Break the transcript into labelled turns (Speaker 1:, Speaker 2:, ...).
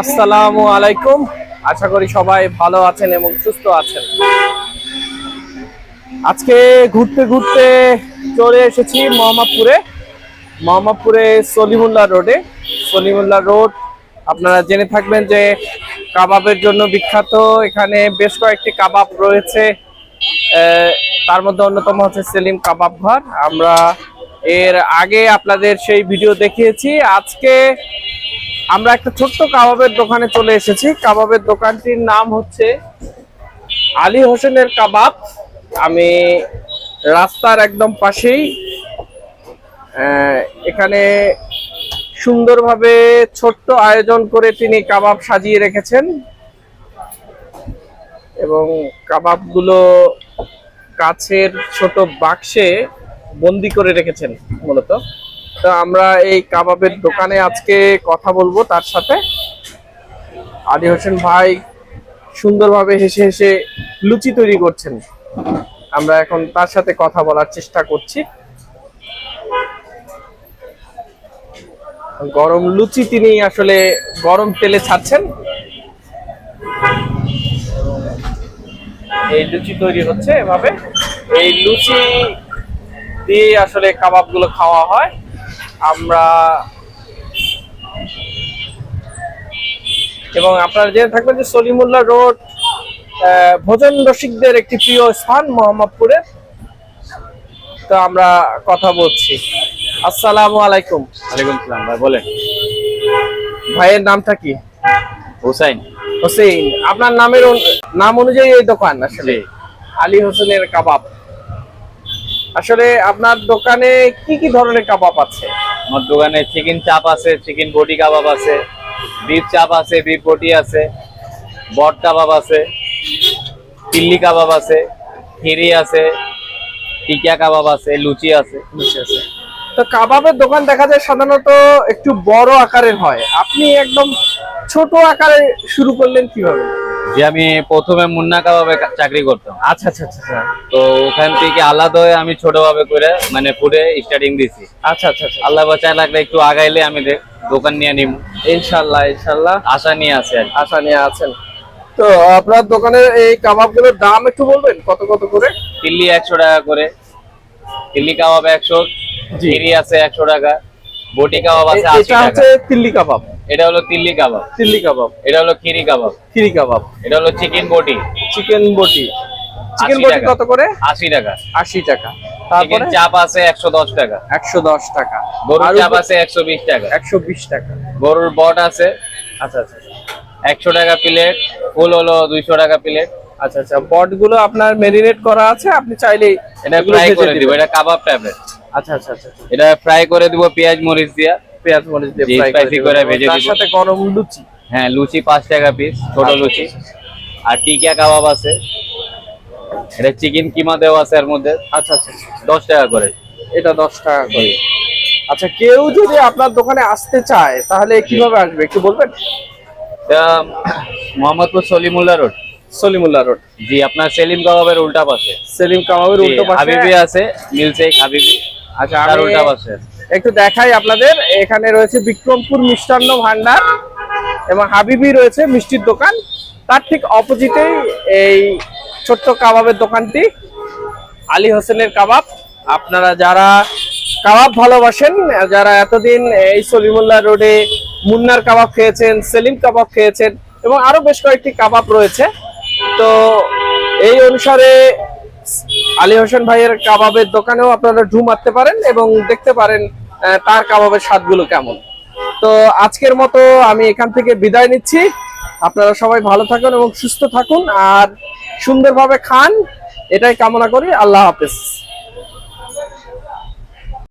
Speaker 1: আসসালামু আলাইকুম। আশা করি সবাই ভালো আছেন এবং সুস্থ আছেন। আজকে ঘুরতে ঘুরতে চলে এসেছি মোহাম্মদপুরে। মোহাম্মদপুরে সলিমুল্লাহ রোডে সলিমুল্লাহ রোড, আপনারা জেনে থাকবেন যে কাবাবের জন্য বিখ্যাত। এখানে বেশ কয়েকটি কাবাব রয়েছে। তার মধ্যে অন্যতম হচ্ছে সেলিম কাবাব ঘর। আমরা এর আগে আপনাদের সেই ভিডিও দেখিয়েছি। আজকে আমরা একটা ছোট্ট কাবাবের দোকানে চলে এসেছি। কাবাবের দোকানটির নাম হচ্ছে আলী হোসেনের কাবাব। আমি রাস্তার একদম পাশেই এখানে সুন্দরভাবে ছোট্ট আয়োজন করে তিনি কাবাব সাজিয়ে রেখেছেন। এবং কাবাবগুলো কাছের ছোট বাক্সে বন্দি করে রেখেছেন, মূলত। তো আমরা এই কাবাবের দোকানে আজকে কথা বলব তার সাথে। আলী হোসেন ভাই সুন্দরভাবে হেসে হেসে লুচি তৈরি করছেন। আমরা এখন তার সাথে কথা বলার চেষ্টা করছি। গরম লুচি তিনি আসলে গরম তেলে ছাড়ছেন। এই লুচি তৈরি হচ্ছে এভাবে। এই লুচি দিয়ে আসলে কাবাবগুলো খাওয়া হয়। আমরা এবং আপনারা জেনে থাকবেন যে সলিমুল্লাহ রোড ভোজন রসিকদের একটি প্রিয় স্থান মোহাম্মদপুরে। তো আমরা কথা বলছি। আসসালামু আলাইকুম।
Speaker 2: ওয়ালাইকুম সালাম ভাই বলেন।
Speaker 1: ভাইয়ের নামটা কি?
Speaker 2: হুসাইন।
Speaker 1: হোসেন আপনার নামের নাম অনুযায়ী এই দোকান আসলে। আলী হোসেনের কাবাব। আসলে আপনার দোকানে কি কি ধরনের কাবাব আছে?
Speaker 2: আমার দোকানে চিকেন চাপ আছে চিকেন বটি কাবাব আছে বিফ চাপ আছে বিফ বটি আছে, বট কাবাব আছে, চিল্লি কাবাব আছে, খিরি আছে টিকিয়া কাবাব আছে। লুচি আছে।
Speaker 1: তো কাবাবের দোকান দেখা যায় সাধারণত একটু বড় আকারের হয়। আপনি একদম ছোট আকারে শুরু করলেন কীভাবে?
Speaker 2: যে আমি প্রথমে মুন্না কাবাবে চাকরি করতাম।
Speaker 1: আচ্ছা আচ্ছা আচ্ছা আচ্ছা।
Speaker 2: তো ওখান থেকে আলাদা হয়ে আমি ছোটভাবে করে মানে ফুডে স্টার্টিং দিছি।
Speaker 1: আচ্ছা আচ্ছা আচ্ছা।
Speaker 2: আল্লাহ বাঁচায় লাগলে একটু আগাইলে আমি দে- দোকান নিয়ে নিব
Speaker 1: ইনশাল্লাহ ইনশাল্লাহ
Speaker 2: আশা নিয়ে আছে
Speaker 1: আশা নিয়ে আছেন। তো আপনার দোকানের এই কাবাবগুলোর দাম একটু বলবেন? কত কত করে?
Speaker 2: চিল্লি একশো টাকা করে। চিল্লি কাবাব একশো
Speaker 1: জি।
Speaker 2: খিরি আছে একশো টাকা বটি কাবাব আছে
Speaker 1: এটা হচ্ছে তিল্লি কাবাব?
Speaker 2: এটা হলো তিল্লি কাবাব।
Speaker 1: তিল্লি কাবাব।
Speaker 2: এটা হলো খিরি কাবাব।
Speaker 1: খিরি কাবাব।
Speaker 2: এটা হলো চিকেন বটি।
Speaker 1: চিকেন বটি। চিকেন বটি। কত করে?
Speaker 2: আশি টাকা।
Speaker 1: আশি টাকা। তারপরে?
Speaker 2: চাপ আছে একশো দশ টাকা।
Speaker 1: একশো দশ টাকা।
Speaker 2: গরুর চাপ আছে একশো বিশ টাকা।
Speaker 1: একশো বিশ টাকা।
Speaker 2: গরুর বট আছে।
Speaker 1: আচ্ছা আচ্ছা
Speaker 2: একশো টাকা প্লেট। ফুল হলো দুইশো টাকা প্লেট।
Speaker 1: আচ্ছা আচ্ছা। বটগুলো আপনার মেরিনেট করা আছে? আপনি চাইলেই
Speaker 2: এটা ফ্রাই করে দিব। এটা কাবাব
Speaker 1: আচ্ছা আচ্ছা আচ্ছা আচ্ছা।
Speaker 2: এটা ফ্রাই করে দিব পেঁয়াজ মরিচ দিয়া।
Speaker 1: পেঁয়াজ মরিচ দিয়ে ফ্রাই
Speaker 2: করে ভেজে
Speaker 1: তার সাথে গরম লুচি।
Speaker 2: হ্যাঁ লুচি পাঁচ টাকা পিস ছোট
Speaker 1: আচ্ছা,
Speaker 2: লুচি। আর টিকিয়া কাবাব আছে? এটা চিকেন কিমা দেওয়া আছে এর মধ্যে?
Speaker 1: আচ্ছা আচ্ছা আচ্ছা।
Speaker 2: দশ টাকা করে।
Speaker 1: এটা দশ টাকা করে। আচ্ছা কেউ যদি আপনার দোকানে আসতে চায় তাহলে কীভাবে আসবে? একটু বলবেন?
Speaker 2: মোহাম্মদপুর সলিমুল্লাহ রোড।
Speaker 1: সলিমুল্লাহ রোড।
Speaker 2: জি আপনার সেলিম কাবাবের উল্টা পাশে।
Speaker 1: সেলিম কাবাবের উল্টো পাশে।
Speaker 2: হাবিবি আছে মিলশেক হাবিবি।
Speaker 1: আচ্ছা আমি
Speaker 2: উল্টা পাশে
Speaker 1: একটু দেখাই আপনাদের। এখানে রয়েছে বিক্রমপুর মিষ্টান্ন ভান্ডার এবং হাবিবি রয়েছে মিষ্টির দোকান। তার ঠিক অপোজিটেই এই ছোট্ট কাবাবের দোকানটি, আলী হোসেনের কাবাব। আপনারা যারা কাবাব ভালোবাসেন, যারা এতদিন এই সলিমুল্লাহ রোডে মুন্নার কাবাব খেয়েছেন, সেলিম কাবাব খেয়েছেন এবং আরও বেশ কয়েকটি কাবাব রয়েছে, তো এই অনুসারে আলী হোসেন ভাইয়ের কাবাবের দোকানেও আপনারা ঢু মারতে পারেন এবং দেখতে পারেন তার কাবাবের স্বাদগুলো কেমন? তো আজকের মতো আমি এখান থেকে বিদায় নিচ্ছি। আপনারা সবাই ভালো থাকুন এবং সুস্থ থাকুন, আর সুন্দরভাবে খান। এটাই কামনা করি। আল্লাহ হাফেজ।